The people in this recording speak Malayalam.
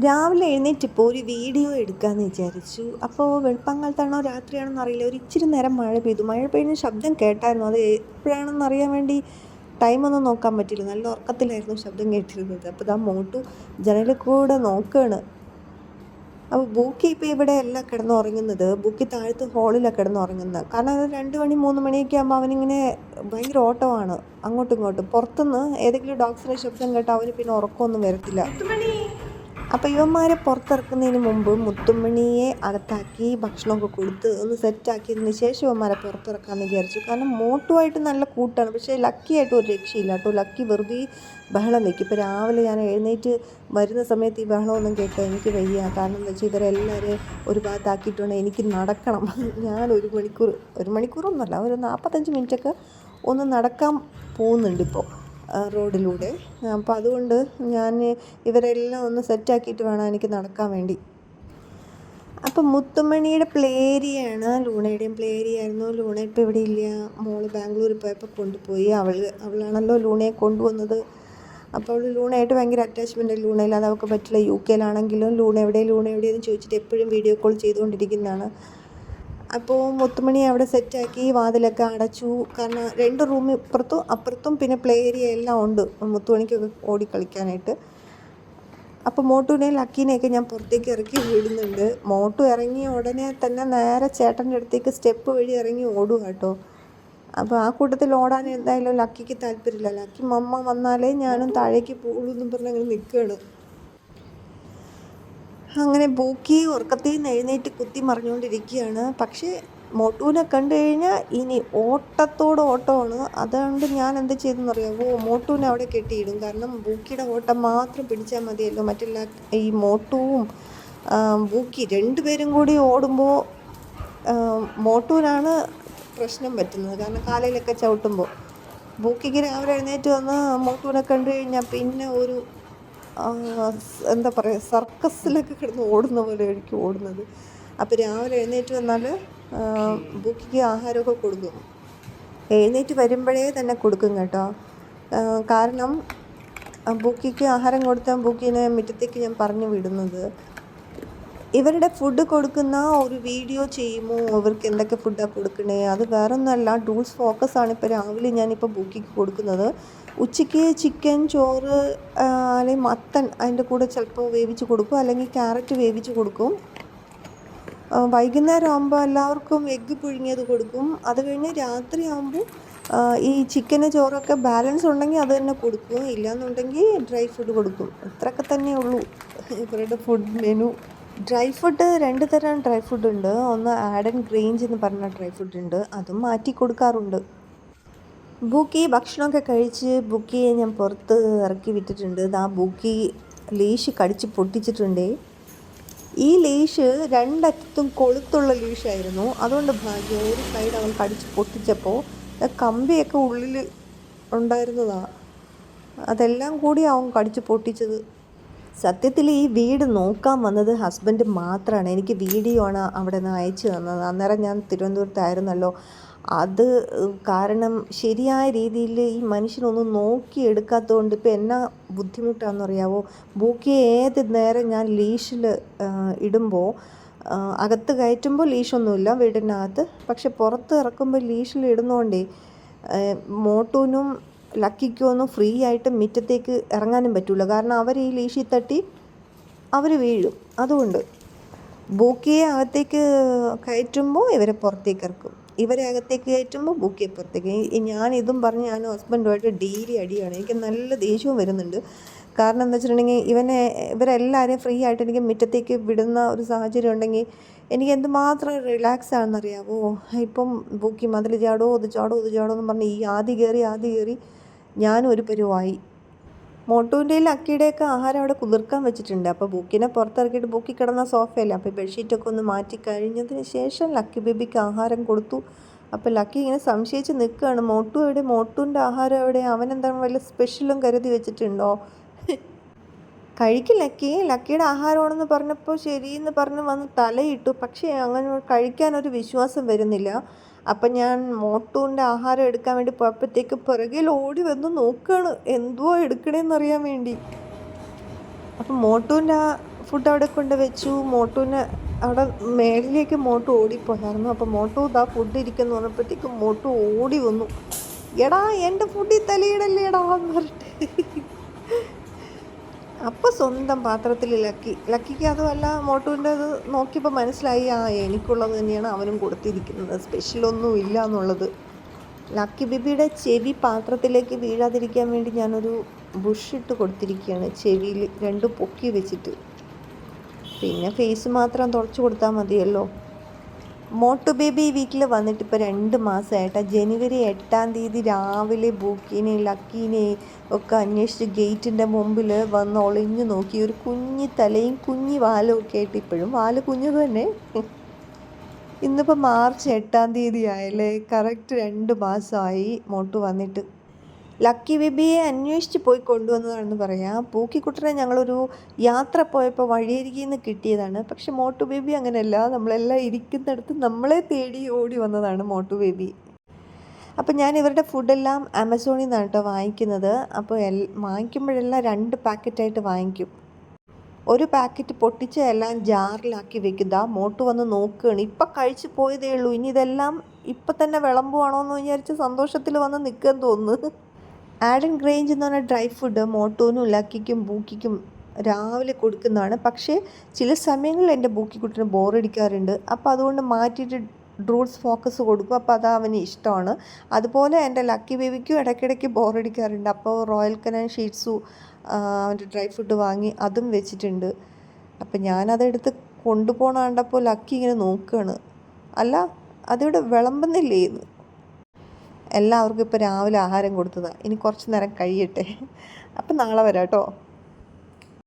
രാവിലെ എഴുന്നേറ്റിപ്പോൾ ഒരു വീഡിയോ എടുക്കാമെന്ന് വിചാരിച്ചു. അപ്പോൾ വെളുപ്പാങ്കാലത്താണോ രാത്രിയാണോ അറിയില്ല. ഒരു ഇച്ചിരി നേരം മഴ പെയ്തു. മഴ പെയ്യുന്ന ശബ്ദം കേട്ടായിരുന്നു. അത് എപ്പോഴാണെന്ന് അറിയാൻ വേണ്ടി ടൈമൊന്നും നോക്കാൻ പറ്റില്ല. നല്ല ഉറക്കത്തിലായിരുന്നു ശബ്ദം കേട്ടിരുന്നത്. അപ്പോൾ ഇതാ മോട്ടു ജനലിൽ കൂടെ നോക്കുകയാണ് അപ്പോൾ ബൂക്കി ഇപ്പോൾ ഇവിടെ അല്ല കിടന്ന് ഉറങ്ങുന്നത് ബൂക്കി താഴത്ത് ഹോളിലാണ് കിടന്നുറങ്ങുന്നത്. കാരണം അത് രണ്ട് മണി മൂന്ന് മണിയൊക്കെ ആകുമ്പോൾ അവനിങ്ങനെ ഭയങ്കര ഓട്ടമാണ്. അങ്ങോട്ടും ഇങ്ങോട്ടും. പുറത്തുനിന്ന് ഏതെങ്കിലും ഡോക്ടറെ ശബ്ദം കേട്ടാൽ അവന് പിന്നെ ഉറക്കമൊന്നും വരത്തില്ല. അപ്പോൾ ഇവന്മാരെ പുറത്തിറക്കുന്നതിന് മുമ്പ് മുത്തുമണിയെ അകത്താക്കി ഭക്ഷണമൊക്കെ കൊടുത്ത് ഒന്ന് സെറ്റാക്കിയതിന് ശേഷം ഇവന്മാരെ പുറത്തിറക്കാമെന്ന് വിചാരിച്ചു. കാരണം മോട്ടുമായിട്ട് നല്ല കൂട്ടാണ്. പക്ഷേ ലക്കി ആയിട്ട് ഒരു രക്ഷയില്ല കേട്ടോ. ലക്കി വെറുതെ ബഹളം വെക്കും. ഇപ്പോൾ രാവിലെ ഞാൻ എഴുന്നേറ്റ് വരുന്ന സമയത്ത് ഈ ബഹളമൊന്നും കേൾക്കാൻ എനിക്ക് വയ്യ. കാരണം എന്താ വെച്ചാൽ ഇവരെല്ലാവരെയും ഒരു ഭാഗത്താക്കിയിട്ടുണ്ട് എനിക്ക് നടക്കണം. ഞാൻ ഒരു മണിക്കൂർ ഒരു മണിക്കൂറൊന്നുമല്ല ഒരു നാൽപ്പത്തഞ്ച് മിനിറ്റൊക്കെ ഒന്ന് നടക്കാൻ പോകുന്നുണ്ട് ഇപ്പോൾ റോഡിലൂടെ. അപ്പോൾ അതുകൊണ്ട് ഞാൻ ഇവരെല്ലാം ഒന്ന് സെറ്റാക്കിയിട്ട് വേണം എനിക്ക് നടക്കാൻ വേണ്ടി. അപ്പം മുത്തുമണിയുടെ പ്ലേ ഏരിയയാണ് ലൂണയുടെയും പ്ലേ ഏരിയ ആയിരുന്നു ലൂണ ഇപ്പോൾ ഇവിടെ ഇല്ല. മോൾ ബാംഗ്ലൂരിൽ പോയപ്പോൾ കൊണ്ടുപോയി. അവൾ അവളാണല്ലോ ലൂണയെ കൊണ്ടുവന്നത്. അപ്പോൾ അവൾ ലൂണയായിട്ട് ഭയങ്കര അറ്റാച്ച്മെന്റ് ലൂണയില്ലാതെ അവൾക്ക് പറ്റില്ല. യു കെയിലാണെങ്കിലും ലൂണ എവിടെ ലൂണ എവിടെയെന്ന് ചോദിച്ചിട്ട് എപ്പോഴും വീഡിയോ കോൾ ചെയ്തുകൊണ്ടിരിക്കുന്നതാണ്. അപ്പോൾ മുത്തുമണി അവിടെ സെറ്റാക്കി വാതിലൊക്കെ അടച്ചു. കാരണം രണ്ട് റൂം ഇപ്പുറത്തും അപ്പുറത്തും പിന്നെ പ്ലേ ഏരിയ എല്ലാം ഉണ്ട്. മുത്തുമണിക്കൊക്കെ ഓടിക്കളിക്കാനായിട്ട് അപ്പോൾ മോട്ടുവിനെയും ലക്കീനെയൊക്കെ ഞാൻ പുറത്തേക്ക് ഇറക്കി വിടുന്നുണ്ട്. മോട്ടു ഇറങ്ങിയ ഉടനെ തന്നെ നേരെ ചേട്ടന്റെ അടുത്തേക്ക് സ്റ്റെപ്പ് വഴി ഇറങ്ങി ഓടുക കേട്ടോ. അപ്പോൾ ആ കൂട്ടത്തിൽ ഓടാൻ എന്തായാലും ലക്കിക്ക് താല്പര്യമില്ല. ലക്കി മമ്മ വന്നാലേ ഞാനും താഴേക്ക് പോകുള്ളൂ എന്നും പറഞ്ഞ് അങ്ങനെ നിൽക്കുകയാണ്. അങ്ങനെ ബൂക്കി ഉറക്കത്തിൽ നിന്ന് എഴുന്നേറ്റ് കുത്തി മറിഞ്ഞുകൊണ്ടിരിക്കുകയാണ് പക്ഷേ മോട്ടുവിനെ കണ്ടു കഴിഞ്ഞാൽ ഇനി ഓട്ടത്തോട് ഓട്ടമാണ്. അതുകൊണ്ട് ഞാൻ എന്ത് ചെയ്തെന്ന് അറിയാമോ മോട്ടുവിനെ അവിടെ കെട്ടിയിടും. കാരണം ബൂക്കിയുടെ ഓട്ടം മാത്രം പിടിച്ചാൽ മതിയല്ലോ. മറ്റെല്ലാ ഈ മോട്ടുവും ബൂക്കി രണ്ടുപേരും കൂടി ഓടുമ്പോൾ മോട്ടുവിനാണ് പ്രശ്നം പറ്റുന്നത്. കാരണം കാലയിലൊക്കെ ചവിട്ടുമ്പോൾ. ബൂക്കിക്ക് രാവിലെ എഴുന്നേറ്റ് വന്ന് മോട്ടുവിനെ കണ്ടു കഴിഞ്ഞാൽ പിന്നെ ഒരു എന്താ പറയുക സർക്കസിലൊക്കെ കിടന്ന് ഓടുന്ന പോലെ ആയിരിക്കും ഓടുന്നത്. അപ്പോൾ രാവിലെ എഴുന്നേറ്റ് വന്നാൽ ബുക്കിക്ക് ആഹാരമൊക്കെ കൊടുക്കും. എഴുന്നേറ്റ് വരുമ്പോഴേ തന്നെ കൊടുക്കും കേട്ടോ. കാരണം ബുക്കിക്ക് ആഹാരം കൊടുത്താൽ ബുക്കിനെ മുറ്റത്തേക്ക് ഞാൻ പറഞ്ഞു വിടുന്നത്. ഇവരുടെ ഫുഡ് കൊടുക്കുന്ന ഒരു വീഡിയോ ചെയ്യുമോ? ഇവർക്ക് എന്തൊക്കെ ഫുഡാണ് കൊടുക്കണേ? അത് വേറെ ഒന്നുമല്ല ടൂൾസ് ഫോക്കസ് ആണ്. ഇപ്പോൾ രാവിലെ ഞാനിപ്പോൾ ബുക്കിക്ക് കൊടുക്കുന്നത്. ഉച്ചയ്ക്ക് ചിക്കൻ ചോറ് അല്ലെങ്കിൽ മത്തൻ അതിന്റെ കൂടെ ചിലപ്പോൾ വേവിച്ച് കൊടുക്കും. അല്ലെങ്കിൽ ക്യാരറ്റ് വേവിച്ച് കൊടുക്കും. വൈകുന്നേരം ആകുമ്പോൾ എല്ലാവർക്കും എഗ്ഗ് പുഴുങ്ങിയത് കൊടുക്കും. അത് കഴിഞ്ഞ് രാത്രി ആകുമ്പോൾ ഈ ചിക്കന് ചോറൊക്കെ ബാലൻസ് ഉണ്ടെങ്കിൽ അത് തന്നെ കൊടുക്കും. ഇല്ലയെന്നുണ്ടെങ്കിൽ ഡ്രൈ ഫുഡ് കൊടുക്കും. ഇത്രയൊക്കെ തന്നെ ഉള്ളൂ ഇവരുടെ ഫുഡ് മെനു ഡ്രൈ ഫുഡ് രണ്ട് തരം ഡ്രൈ ഫുഡ് ഉണ്ട്. ഒന്ന് ആഡൻ ഗ്രേഞ്ച് എന്ന് പറഞ്ഞ ഡ്രൈ ഫുഡ് ഉണ്ട്. അതും മാറ്റി കൊടുക്കാറുണ്ട്. ബുക്കി ഭക്ഷണമൊക്കെ കഴിച്ച് ബുക്കിയെ ഞാൻ പുറത്ത് ഇറക്കി വിട്ടിട്ടുണ്ട്. ആ ബുക്കി ലീഷ് കടിച്ച് പൊട്ടിച്ചിട്ടുണ്ടേ. ഈ ലീഷ് രണ്ടറ്റത്തും കൊളുത്തുള്ള ലീഷായിരുന്നു. അതുകൊണ്ട് ഭാഗ്യം ഒരു സൈഡ് അവൾ കടിച്ച് പൊട്ടിച്ചപ്പോൾ കമ്പിയൊക്കെ ഉള്ളിൽ ഉണ്ടായിരുന്നതാണ് അതെല്ലാം കൂടി അവൻ കടിച്ച് പൊട്ടിച്ചത്. സത്യത്തിൽ ഈ വീട് നോക്കാൻ വന്നത് ഹസ്ബൻഡ് മാത്രമാണ് എനിക്ക് വീഡിയോ ആണ് അവിടെ നിന്ന് അയച്ചു തന്നത്. അന്നേരം ഞാൻ തിരുവനന്തപുരത്തായിരുന്നല്ലോ. അത് കാരണം ശരിയായ രീതിയിൽ ഈ മനുഷ്യനൊന്നും നോക്കിയെടുക്കാത്തതുകൊണ്ട് ഇപ്പോൾ എന്നാ ബുദ്ധിമുട്ടാണെന്നറിയാവോ ബുക്ക് ഏത് നേരം ഞാൻ ലീഷിൽ ഇടുമ്പോൾ അകത്ത് കയറ്റുമ്പോൾ ലീഷൊന്നുമില്ല വീടിനകത്ത്. പക്ഷെ പുറത്ത് ഇറക്കുമ്പോൾ ലീഷിൽ ഇടുന്നതുകൊണ്ടേ മോട്ടൂനും ലക്കിക്കും ഒന്നും ഫ്രീ ആയിട്ട് മുറ്റത്തേക്ക് ഇറങ്ങാനും പറ്റില്ല കാരണം അവർ ഈ ലീഷി തട്ടി അവർ വീഴും. അതുകൊണ്ട് ബൂക്കിയെ അകത്തേക്ക് കയറ്റുമ്പോൾ ഇവരെ പുറത്തേക്ക് ഇറക്കും. ഇവരെ അകത്തേക്ക് കയറ്റുമ്പോൾ ബൂക്കിയെ പുറത്തേക്ക് ഞാൻ ഇതും പറഞ്ഞ് ഞാൻ ഹസ്ബൻഡുമായിട്ട് ഡെയിലി അടിയാണ്. എനിക്ക് നല്ല ദേഷ്യവും വരുന്നുണ്ട്. കാരണം എന്താ വെച്ചിട്ടുണ്ടെങ്കിൽ ഇവനെ ഇവരെല്ലാവരെയും ഫ്രീ ആയിട്ട് എനിക്ക് മുറ്റത്തേക്ക് വിടുന്ന ഒരു സാഹചര്യം ഉണ്ടെങ്കിൽ എനിക്ക് എന്തുമാത്രം റിലാക്സ് ആണെന്നറിയാമോ ഇപ്പം ബൂക്കി മതിൽ ചാടോ അത് ചാടോ ഇത് ചാടോ എന്ന് പറഞ്ഞ് ഈ ആദ്യ കയറി ആദ്യ കയറി ഞാനും ഒരു പരുവായി മോട്ടൂന്റെയിൽ അക്കിയുടെയൊക്കെ ആഹാരം അവിടെ കുതിർക്കാൻ വെച്ചിട്ടുണ്ട്. അപ്പോൾ ബുക്കിനെ പുറത്തിറക്കിയിട്ട് ബുക്കി കിടന്ന സോഫയല്ലേ? അപ്പോൾ ബെഡ്ഷീറ്റൊക്കെ ഒന്ന് മാറ്റി കഴിഞ്ഞതിന് ശേഷം ലക്കി ബേബിക്ക് ആഹാരം കൊടുത്തു. അപ്പോൾ ലക്കി ഇങ്ങനെ സംശയിച്ച് നിൽക്കുകയാണ്. മോട്ടു എവിടെ? മോട്ടുവിന്റെ ആഹാരം എവിടെ? അവനെന്താണ് വല്ല സ്പെഷ്യലും കരുതി വെച്ചിട്ടുണ്ടോ? കഴിക്കും ലക്കി. ലക്കിയുടെ ആഹാരമാണെന്ന് പറഞ്ഞപ്പോൾ ശരിയെന്ന് പറഞ്ഞ് വന്ന് തലയിട്ടു. പക്ഷേ അങ്ങനെ കഴിക്കാനൊരു വിശ്വാസം വരുന്നില്ല. അപ്പം ഞാൻ മോട്ടൂന്റെ ആഹാരം എടുക്കാൻ വേണ്ടി പോയപ്പോഴത്തേക്ക് പിറകിൽ ഓടി വന്ന് നോക്കുകയാണ് എന്തുവാ എടുക്കണേന്ന് അറിയാൻ വേണ്ടി. അപ്പം മോട്ടൂന്റെ ആ ഫുഡ് അവിടെ കൊണ്ട് വെച്ചു. മോട്ടൂനെ അവിടെ മേളിലേക്ക് മോട്ടു ഓടിപ്പോയായിരുന്നു. അപ്പം മോട്ടു ഇതാ ഫുഡ് ഇരിക്കുന്നു പറഞ്ഞപ്പോഴത്തേക്കും മോട്ടു ഓടി വന്നു. എടാ എന്റെ ഫുഡിൽ തലയിടല്ലേടാ എന്ന് പറഞ്ഞിട്ട്. അപ്പോൾ സ്വന്തം പാത്രത്തിൽ ലക്കി ലക്കിക്ക് അതുമല്ല മോട്ടുവിന്റെ അത് നോക്കിയപ്പോൾ മനസ്സിലായി ആ എനിക്കുള്ളത് തന്നെയാണ് അവനും കൊടുത്തിരിക്കുന്നത്. സ്പെഷ്യലൊന്നും ഇല്ല എന്നുള്ളത്. ലക്കി ബിബിയുടെ ചെവി പാത്രത്തിലേക്ക് വീഴാതിരിക്കാൻ വേണ്ടി ഞാനൊരു ബുഷ് ഇട്ട് കൊടുത്തിരിക്കുകയാണ്. ചെവിയിൽ രണ്ട് പൊക്കി വെച്ചിട്ട്. പിന്നെ ഫേസ് മാത്രം തുടച്ചു കൊടുത്താൽ മതിയല്ലോ. മോട്ടു ബേബി വീട്ടിൽ വന്നിട്ട് ഇപ്പോൾ രണ്ട് മാസമായിട്ടാ ജനുവരി എട്ടാം തീയതി രാവിലെ ബൂക്കിനെ ലക്കീനെ ഒക്കെ അന്വേഷിച്ച് ഗേറ്റിന്റെ മുമ്പിൽ വന്ന് ഒളിഞ്ഞു നോക്കി. ഒരു കുഞ്ഞി തലയും കുഞ്ഞി വാലും ഒക്കെ ആയിട്ട് ഇപ്പോഴും വാൽ കുഞ്ഞു തന്നെ. ഇന്നിപ്പോൾ മാർച്ച് എട്ടാം തീയതി ആയല്ലേ. കറക്റ്റ് രണ്ട് മാസമായി മോട്ടു വന്നിട്ട്. ലക്കി ബേബിയെ അന്വേഷിച്ച് പോയി കൊണ്ടുവന്നതാണെന്ന് പറയാം. പൂക്കിക്കുട്ടനെ ഞങ്ങളൊരു യാത്ര പോയപ്പോൾ വഴിയരികിൽ നിന്ന് കിട്ടിയതാണ്. പക്ഷെ മോട്ടു ബേബി അങ്ങനെയല്ല. നമ്മളെല്ലാം ഇരിക്കുന്നിടത്ത് നമ്മളെ തേടി ഓടി വന്നതാണ് മോട്ടു ബേബി. അപ്പോൾ ഞാൻ ഇവരുടെ ഫുഡെല്ലാം ആമസോണിൽ നിന്നാണ് കേട്ടോ വാങ്ങിക്കുന്നത്. അപ്പോൾ എൽ വാങ്ങിക്കുമ്പോഴെല്ലാം രണ്ട് പാക്കറ്റായിട്ട് വാങ്ങിക്കും. ഒരു പാക്കറ്റ് പൊട്ടിച്ച് എല്ലാം ജാറിലാക്കി വെക്കുക മോട്ട് വന്ന് നോക്കുകയാണ്. ഇപ്പം കഴിച്ച് പോയതേ ഉള്ളൂ. ഇനി ഇതെല്ലാം ഇപ്പം തന്നെ വിളമ്പുവാണോ എന്ന് വിചാരിച്ച് സന്തോഷത്തിൽ വന്ന് നിൽക്കാൻ തോന്നുന്നു. ആഡൻ ഗ്രേഞ്ച് എന്ന് പറഞ്ഞ ഡ്രൈ ഫുഡ് മോട്ടോനും ലക്കിക്കും ബൂക്കിക്കും രാവിലെ കൊടുക്കുന്നതാണ്. പക്ഷേ ചില സമയങ്ങളിൽ എന്റെ ബൂക്കിക്കുട്ടിന് ബോറടിക്കാറുണ്ട് അപ്പോൾ അതുകൊണ്ട് മാറ്റിയിട്ട് ഡ്രൂട്ട്സ് ഫോക്കസ് കൊടുക്കും. അപ്പോൾ അത് അവന് ഇഷ്ടമാണ്. അതുപോലെ എന്റെ ലക്കി ബേബിക്കും ഇടയ്ക്കിടയ്ക്ക് ബോറടിക്കാറുണ്ട് അപ്പോൾ റോയൽ കനാൻ ഷീറ്റ്സു അവന്റെ ഡ്രൈ ഫുഡ് വാങ്ങി അതും വെച്ചിട്ടുണ്ട്. അപ്പം ഞാനതെടുത്ത് കൊണ്ടുപോകണ കണ്ടപ്പോൾ ലക്കി ഇങ്ങനെ നോക്കുകയാണ്. അല്ല അതിവിടെ വിളമ്പുന്നില്ലേ എന്ന്. എല്ലാവർക്കും ഇപ്പോൾ രാവിലെ ആഹാരം കൊടുത്തതാണ്. ഇനി കുറച്ച് നേരം കഴിയട്ടെ. അപ്പം നാളെ വരാം കേട്ടോ.